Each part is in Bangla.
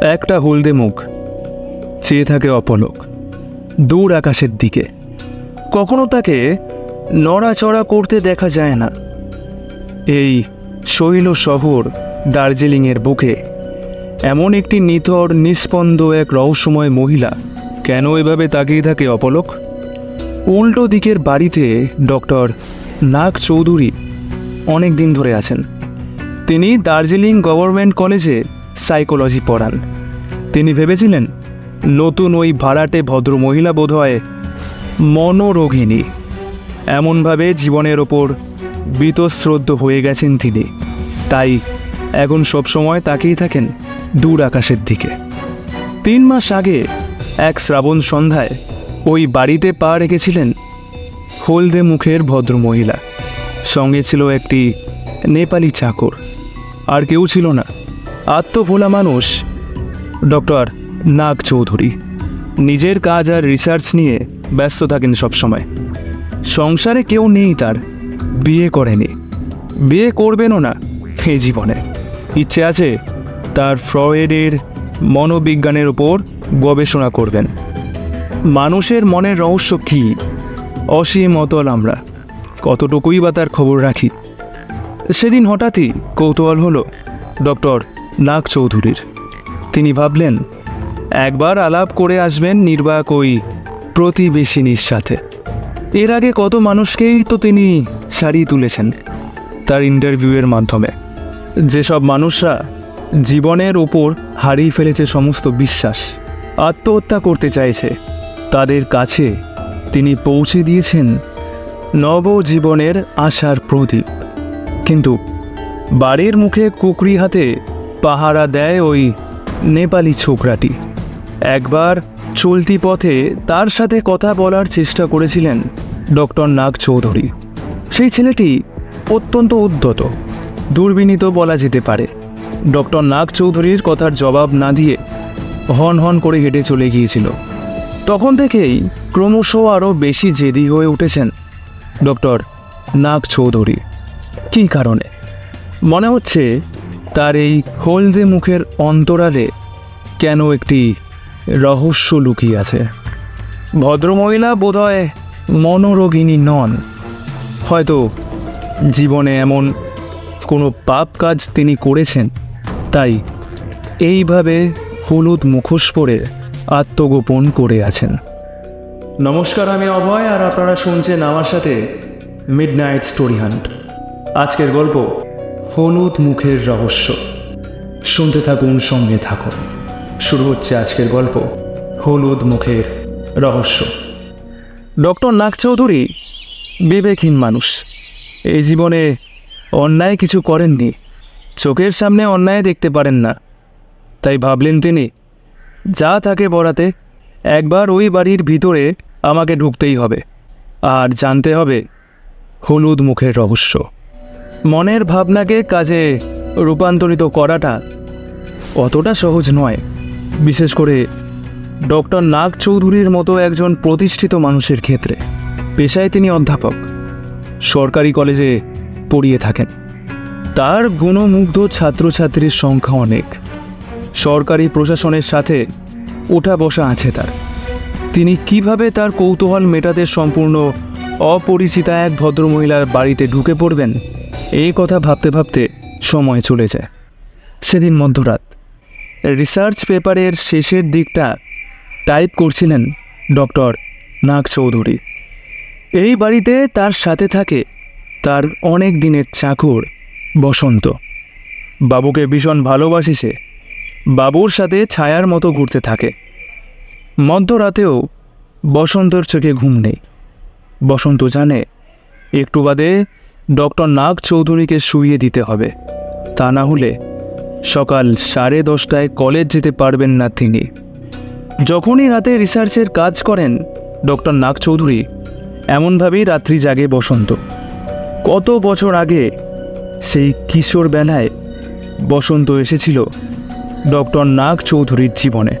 একটা হলদে মুখ, চেয়ে থাকে অপলক, দূর আকাশের দিকে। কখনো তাকে নড়াচড়া করতে দেখা যায় না। এই শৈল শহর দার্জিলিংয়ের বুকে এমন একটি নিথর নিস্পন্দ এক রহস্যময় মহিলা কেন এভাবে তাকিয়ে থাকে অপলক? উল্টো দিকের বাড়িতে ডক্টর নাগ চৌধুরী অনেক দিন ধরে আছেন। তিনি দার্জিলিং গভর্নমেন্ট কলেজে সাইকোলজি পড়ান। তিনি ভেবেছিলেন, নতুন ওই ভাড়াটে ভদ্র মহিলা বোধহয় মনোরোগিনী এমনভাবে জীবনের ওপর বীতশ্রদ্ধ হয়ে গেছেন তিনি। তাই এখন সবসময় তাকিয়ে থাকেন দূর আকাশের দিকে। তিন মাস আগে এক শ্রাবণ সন্ধ্যায় ওই বাড়িতে পা রেখেছিলেন হলদে মুখের ভদ্র মহিলা সঙ্গে ছিল একটি নেপালি চাকর। আর কেউ ছিল না। আত্মভোলা মানুষ, ডক্টর নাগ চৌধুরী। নিজের কাজ আর রিসার্চ নিয়ে ব্যস্ত থাকেন সবসময়। সংসারে কেউ নেই তার, বিয়ে করেনি। বিয়ে করবেনও না এই জীবনে। ইচ্ছে আছে তার ফ্রয়েডের মনোবিজ্ঞানের ওপর গবেষণা করবেন। মানুষের মনের রহস্য কী? অসীম অতল আমরা। কতটুকুই বা তার খবর রাখি? সেদিন হঠাৎই কৌতূহল হলো, ডক্টর নাগ চৌধুরীর। তিনি ভাবলেন, একবার আলাপ করে আসবেন নির্বাক ওই প্রতিবেশিনীর সাথে। এর আগে কত মানুষকেই তো তিনি সারিয়ে তুলেছেন তার ইন্টারভিউয়ের মাধ্যমে। যেসব মানুষরা জীবনের ওপর হারিয়ে ফেলেছে সমস্ত বিশ্বাস, আত্মহত্যা করতে চাইছে, তাদের কাছে তিনি পৌঁছে দিয়েছেন নবজীবনের আশার প্রদীপ। কিন্তু বাড়ির মুখে কুকরি হাতে পাহারা দেয় ওই নেপালি ছোকরাটি। একবার চলতি পথে তার সাথে কথা বলার চেষ্টা করেছিলেন ডক্টর নাগ চৌধুরী। সেই ছেলেটি অত্যন্ত উদ্যত দুর্বিনীত বলা যেতে পারে। ডক্টর নাগ চৌধুরীর কথার জবাব না দিয়ে হন হন করে হেঁটে চলে গিয়েছিল। তখন থেকেই ক্রমশ আরও বেশি জেদি হয়ে উঠেছেন ডক্টর নাগ চৌধুরী। কী কারণে? মনে হচ্ছে তার এই হলদে মুখের অন্তরালে কেন একটি রহস্য লুকিয়ে আছে? ভদ্রমহিলা বোধহয় মনোরোগিনী নন। হয়তো জীবনে এমন কোনো পাপ কাজ তিনি করেছেন, তাই এইভাবে হলুদ মুখোশ পরে আত্মগোপন করে আছেন। নমস্কার, আমি অভয়, আর আপনারা শুনছেন আমার সাথে মিড নাইট স্টোরি হান্ট আজকের গল্প হলুদ মুখের রহস্য। শুনতে থাকুন, সঙ্গে থাকুন। শুরু হচ্ছে আজকের গল্প, হলুদ মুখের রহস্য। ডক্টর নাগ চৌধুরী বিবেকহীন মানুষ। এই জীবনে অন্যায় কিছু করেননি। চোখের সামনে অন্যায় দেখতে পারেন না। তাই ভাবলেন তিনি, যা থাকে বরাতে, একবার ওই বাড়ির ভিতরে আমাকে ঢুকতেই হবে। আর জানতে হবে, হলুদ মুখের রহস্য। মনের ভাবনাকে কাজে রূপান্তরিত করাটা অতটা সহজ নয়। বিশেষ করে ডক্টর নাগ চৌধুরীর মতো একজন প্রতিষ্ঠিত মানুষের ক্ষেত্রে পেশায় তিনি অধ্যাপক, সরকারি কলেজে পড়িয়ে থাকেন। তার গুণমুগ্ধ ছাত্রছাত্রীর সংখ্যা অনেক। সরকারি প্রশাসনের সাথে ওঠা বসা আছে তার। তিনি কীভাবে তার কৌতূহল মেটাতে সম্পূর্ণ অপরিচিতা এক ভদ্রমহিলার বাড়িতে ঢুকে পড়বেন এই কথা ভাবতে ভাবতে সময় চলে যায় সেদিন মধ্যরাত। রিসার্চ পেপারের শেষের দিকটা টাইপ করছিলেন ডক্টর নাগ চৌধুরী। এই বাড়িতে তার সাথে থাকে তার অনেক দিনের চাকর বসন্ত। বাবুকে ভীষণ ভালোবাসে সে। বাবুর সাথে ছায়ার মতো ঘুরতে থাকে। মধ্যরাতেও বসন্তর চোখে ঘুম নেই। বসন্ত জানে, একটু বাদে ডক্টর নাগ চৌধুরীকে শুইয়ে দিতে হবে। তা না হলে সকাল সাড়ে দশটায় কলেজ যেতে পারবেন না তিনি। যখনই রাতে রিসার্চের কাজ করেন, ডক্টর নাগ চৌধুরী এমনভাবেই রাত্রি জাগে বসন্ত। কত বছর আগে সেই কিশোর বেলায় বসন্ত এসেছিল ডক্টর নাগ চৌধুরীর জীবনে।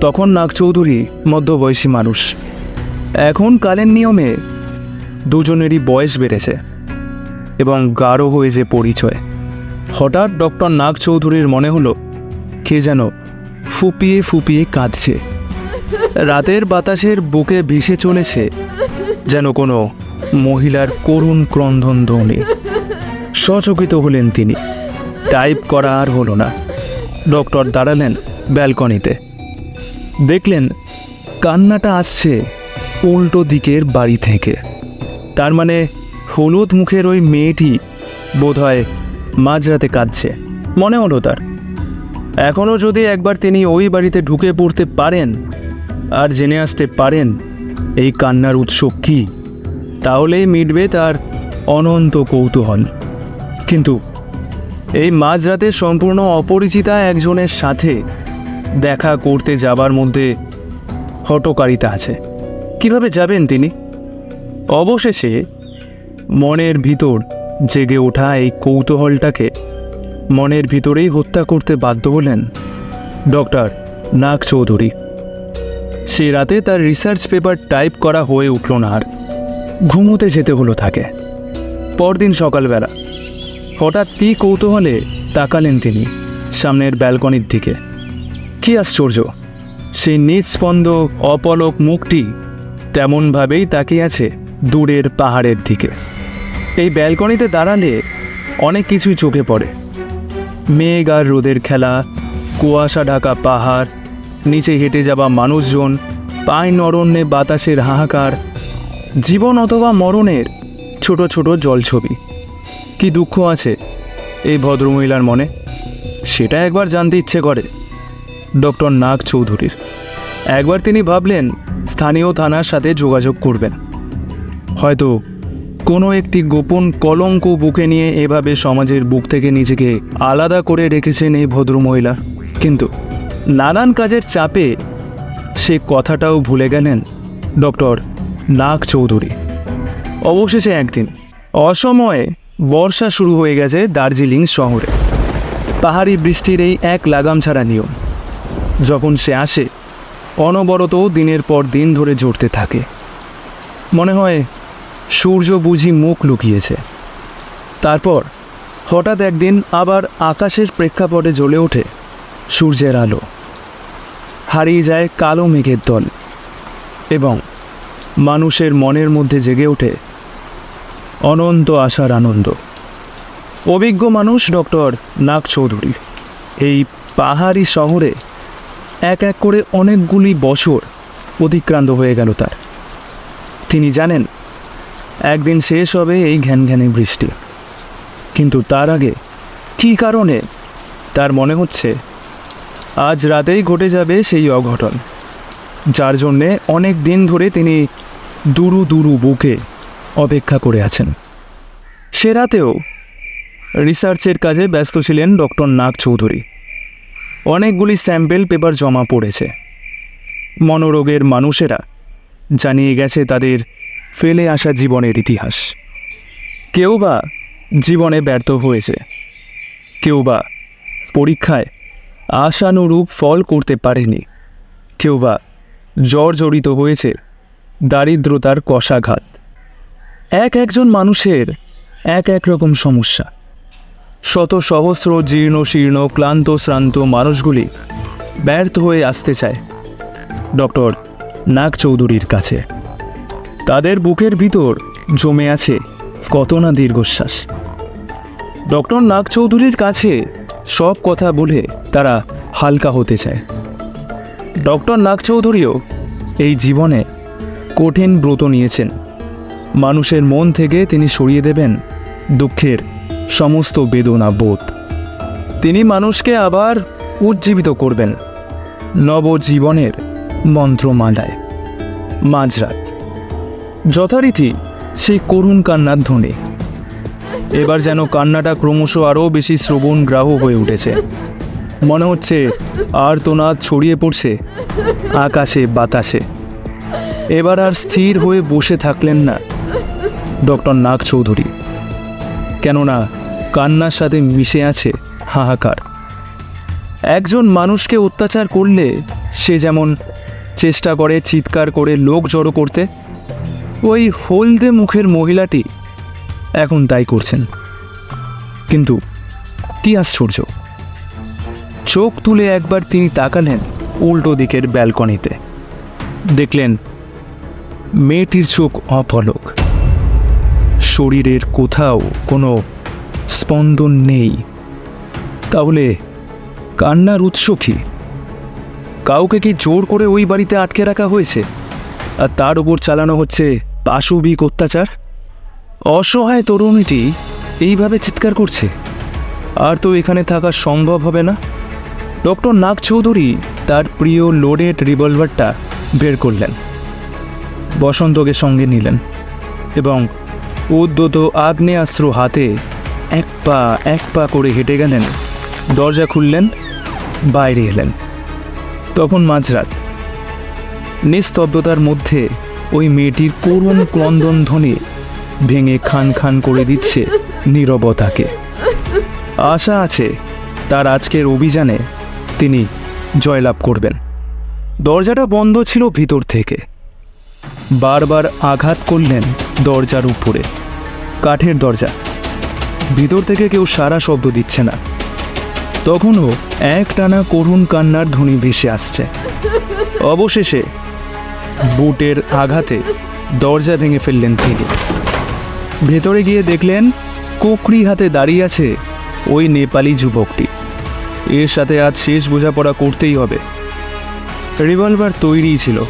তখন নাগ চৌধুরী মধ্যবয়সী মানুষ। এখন কালের নিয়মে দুজনেরই বয়স বেড়েছে। এবং গাঢ় হয়ে যে পরিচয়। হঠাৎ ডক্টর নাগ চৌধুরীর মনে হলো, কে যেন ফুপিয়ে ফুপিয়ে কাঁদছে। রাতের বাতাসের বুকে ভেসে চলেছে যেন কোনো মহিলার করুণ ক্রন্দন ধ্বনি। সচকিত হলেন তিনি। টাইপ করা আর হলো না। ডক্টর দাঁড়ালেন ব্যালকনিতে। দেখলেন কান্নাটা আসছে উল্টো দিকের বাড়ি থেকে। তার মানে হলুদ মুখের ওই মেয়েটি বোধহয় মাঝরাতে কাঁদছে। মনে হলো তার। এখনও যদি একবার তিনি ওই বাড়িতে ঢুকে পড়তে পারেন আর জেনে আসতে পারেন এই কান্নার উৎস কী, তাহলেই মিটবে তার অনন্ত কৌতূহল। কিন্তু এই মাঝরাতে সম্পূর্ণ অপরিচিতা একজনের সাথে দেখা করতে যাবার মধ্যে হটকারিতা আছে। কীভাবে যাবেন তিনি? অবশেষে মনের ভিতর জেগে ওঠা এই কৌতূহলটাকে মনের ভিতরেই হত্যা করতে বাধ্য হলেন ডক্টর নাগ চৌধুরী। সে রাতে তার রিসার্চ পেপার টাইপ করা হয়ে উঠল না আর। ঘুমোতে যেতে হলো তাকে। পরদিন সকালবেলা হঠাৎ কি কৌতূহলে তাকালেন তিনি সামনের ব্যালকনির দিকে। কি আশ্চর্য, সেই নিঃস্পন্দ অপলক মুখটি তেমনভাবেই তাকিয়ে আছে দূরের পাহাড়ের দিকে। এই ব্যালকনিতে দাঁড়ালে অনেক কিছুই চোখে পড়ে। মেঘ আর রোদের খেলা, কুয়াশা ঢাকা পাহাড়, নিচে হেঁটে যাওয়া মানুষজন, পায় নরণ্যে বাতাসের হাহাকার, জীবন অথবা মরণের ছোট ছোট জলছবি। কি দুঃখ আছে এই ভদ্রমহিলার মনে? সেটা একবার জানতে ইচ্ছে করে, ডক্টর নাগ চৌধুরীর। একবার তিনি ভাবলেন স্থানীয় থানার সাথে যোগাযোগ করবেন। হয়তো কোনো একটি গোপন কলঙ্ক বুকে নিয়ে এভাবে সমাজের বুক থেকে নিজেকে আলাদা করে রেখেছেন এই ভদ্রমহিলা কিন্তু নানান কাজের চাপে সে কথাটাও ভুলে গেলেন ডক্টর নাগ চৌধুরী। অবশেষে একদিন অসময়ে বর্ষা শুরু হয়ে গেছে দার্জিলিং শহরে। পাহাড়ি বৃষ্টির এই এক লাগাম ছাড়া নিয়ম। যখন সে আসে অনবরত দিনের পর দিন ধরে ঝরতে থাকে। মনে হয় সূর্য বুঝি মুখ লুকিয়েছে। তারপর হঠাৎ একদিন আবার আকাশের প্রেক্ষাপটে জ্বলে ওঠে সূর্যের আলো। হারিয়ে যায় কালো মেঘের দল এবং মানুষের মনের মধ্যে জেগে ওঠে অনন্ত আশার আনন্দ। অভিজ্ঞ মানুষ ডক্টর নাগ চৌধুরী। এই পাহাড়ি শহরে এক এক করে অনেকগুলি বছর অতিক্রান্ত হয়ে গেল তার। তিনি জানেন একদিন শেষ হবে এই ঘ্যান ঘ্যানে বৃষ্টি। কিন্তু তার আগে কী কারণে? তার মনে হচ্ছে, আজ রাতেই ঘটে যাবে সেই অঘটন, যার জন্যে অনেক দিন ধরে তিনি দুরু দুরু বুকে অপেক্ষা করে আছেন। সে রাতেও রিসার্চের কাজে ব্যস্ত ছিলেন ডক্টর নাগ চৌধুরী। অনেকগুলি স্যাম্পেল পেপার জমা পড়েছে। মনোরোগের মানুষেরা জানিয়ে গেছে তাদের ফেলে আসা জীবনের ইতিহাস। কেউ বা জীবনে ব্যর্থ হয়েছে। কেউ বা পরীক্ষায় আশানুরূপ ফল করতে পারেনি। কেউ বা জ্বর জড়িত হয়েছে দারিদ্রতার কষাঘাত। এক একজন মানুষের এক এক রকম সমস্যা। শত সহস্র জীর্ণ, শীর্ণ, ক্লান্ত, শ্রান্ত মানুষগুলি ব্যর্থ হয়ে আসতে চায় ডক্টর নাগ চৌধুরীর কাছে। তাদের বুকের ভিতর জমে আছে কত না দীর্ঘশ্বাস। ডক্টর নাগ চৌধুরীর কাছে সব কথা বলে তারা হালকা হতে চায়। ডক্টর নাগ চৌধুরীও এই জীবনে কঠিন ব্রত নিয়েছেন। মানুষের মন থেকে তিনি সরিয়ে দেবেন দুঃখের সমস্ত বেদনা বোধ। তিনি মানুষকে আবার উজ্জীবিত করবেন নবজীবনের মন্ত্রমালায়। মাঝরাত যথারীতি সেই করুণ কান্নার ধ্বনি। এবার যেন কান্নাটা ক্রমশ আরও বেশি শ্রবণ গ্রাহ হয়ে উঠেছে। মনে হচ্ছে আর্তনাদ ছড়িয়ে পড়ছে, আকাশে বাতাসে। এবার আর স্থির হয়ে বসে থাকলেন না ডক্টর নাগ চৌধুরী। কেননা কান্নার সাথে মিশে আছে হাহাকার। একজন মানুষকে অত্যাচার করলে সে যেমন চেষ্টা করে চিৎকার করে লোক জড়ো করতে ওই হলদে মুখের মহিলাটি এখন তাই করছেন। কিন্তু কি আশ্চর্য। চোখ তুলে একবার তিনি তাকালেন উল্টো দিকের ব্যালকনিতে। দেখলেন মেয়েটির চোখ অপলক। শরীরের কোথাও কোনো স্পন্দন নেই। তাহলে কান্নার উৎস কি? কাউকে কি জোর করে ওই বাড়িতে আটকে রাখা হয়েছে? আর তার উপর চালানো হচ্ছে পাশবিক অত্যাচার? অসহায় তরুণীটি এইভাবে চিৎকার করছে। আর তো এখানে থাকা সম্ভব হবে না। ডক্টর নাগ চৌধুরী তার প্রিয় লোডেড রিভলভারটা বের করলেন। বসন্তকে সঙ্গে নিলেন এবং উদ্যত আগ্নেয়াস্ত্র হাতে এক পা এক পা করে হেঁটে গেলেন। দরজা খুললেন, বাইরে এলেন। তখন মাঝরাত, নিস্তব্ধতার মধ্যে ওই মেয়েটির করুণ ক্রন্দন ধ্বনি ভেঙে খান খান করে দিচ্ছে নীরবতাকে। আশা আছে তার আজকের অভিযানে তিনি জয়লাভ করবেন। দরজাটা বন্ধ ছিল ভিতর থেকে। বারবার আঘাত করলেন দরজার উপরে। কাঠের দরজা। ভিতর থেকে কেউ সারা শব্দ দিচ্ছে না। তখনও এক টানা করুণ কান্নার ধ্বনি ভেসে আসছে। অবশেষে বুটের আঘাতে দরজা ভেঙে ফেললেন তিনি। ভেতরে গিয়ে দেখলেন কোকড়ি হাতে দাঁড়িয়ে আছে ওই নেপালি যুবকটি। এর সাথে আজ শেষ বোঝাপড়া করতেই হবে। রিভলভার তৈরি ছিল।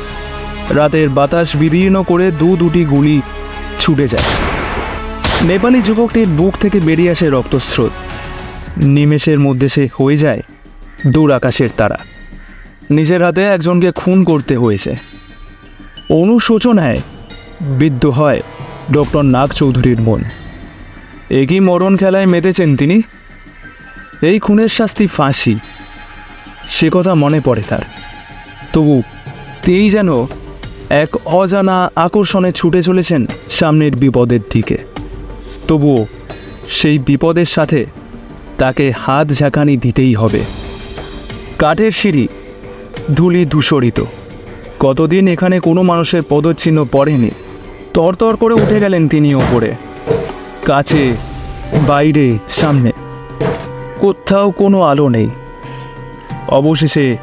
রাতের বাতাস বিদীর্ণ করে দু দুটি গুলি ছুটে যায়। নেপালি যুবকটির বুক থেকে বেরিয়ে আসে রক্তস্রোত। নিমেষের মধ্যে সে হয়ে যায় দূর আকাশের তারা। নিজের হাতে একজনকে খুন করতে হয়েছে। অনুশোচনায় বিদ্ধ হয় ডক্টর নাগ চৌধুরীর মন। একই মরণ খেলায় মেতেছেন তিনি। এই খুনের শাস্তি ফাঁসি। সে কথা মনে পড়ে তার। তবু তিনি যেন এক অজানা আকর্ষণে ছুটে চলেছেন সামনের বিপদের দিকে। তবুও সেই বিপদের সাথে তাকে হাত ঝাঁকানি দিতেই হবে। কাঠের সিঁড়ি ধুলি ধূসরিত। কতদিন এখানে কোনো মানুষের পদচিহ্ন পড়েনি। তরতর করে উঠে গেলেন তিনি ওপরে। কাছে, বাইরে, সামনে। কোথাও কোনো আলো নেই। অবশেষে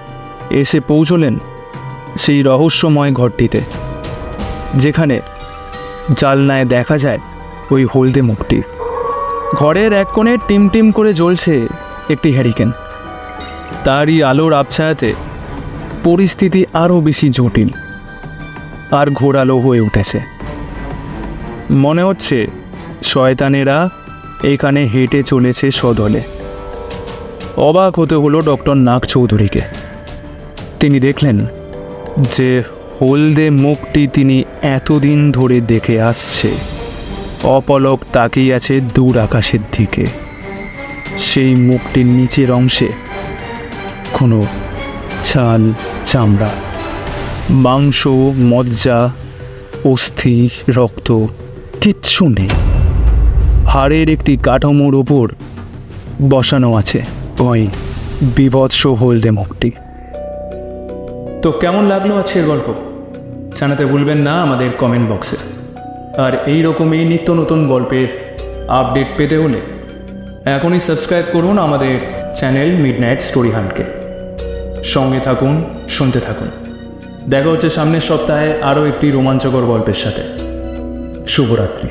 এসে পৌঁছলেন সেই রহস্যময় ঘরটিতে, যেখানে জালনায় দেখা যায় ওই হলদে মুখটি। ঘরের এক কোণে টিম টিম করে জ্বলছে একটি হ্যারিকেন। তারই আলোর আবছায়াতে পরিস্থিতি আরও বেশি জটিল আর ঘোরালো হয়ে উঠেছে। মনে হচ্ছে শয়তানেরা এখানে হেঁটে চলেছে সদলে। অবাক হতে হলো ডক্টর নাগ চৌধুরীকে। তিনি দেখলেন যে হলদে মুখটি তিনি এতদিন ধরে দেখে আসছে। অপলক তাকিয়ে আছে দূর আকাশের দিকে। সেই মুখটির নিচের অংশে কোনো ছাল চামড়া। মাংস, মজ্জা, অস্থি, রক্ত, কিচ্ছু নেই। হাড়ের একটি কাঠামোর ওপর বসানো আছে ওই বিভৎস হলদে মুখটি। তো কেমন লাগল আজকের গল্প? জানাতে ভুলবেন না আমাদের কমেন্ট বক্সে আর এই রকমই নিত্য নতুন গল্পের আপডেট পেতে হলে এখনই সাবস্ক্রাইব করুন আমাদের চ্যানেল মিড নাইট স্টোরি হান্টকে সঙ্গে থাকুন শুনতে থাকুন। দেখা হচ্ছে সামনের সপ্তাহে আরও একটি রোমাঞ্চকর গল্পের সাথে। শুভরাত্রি।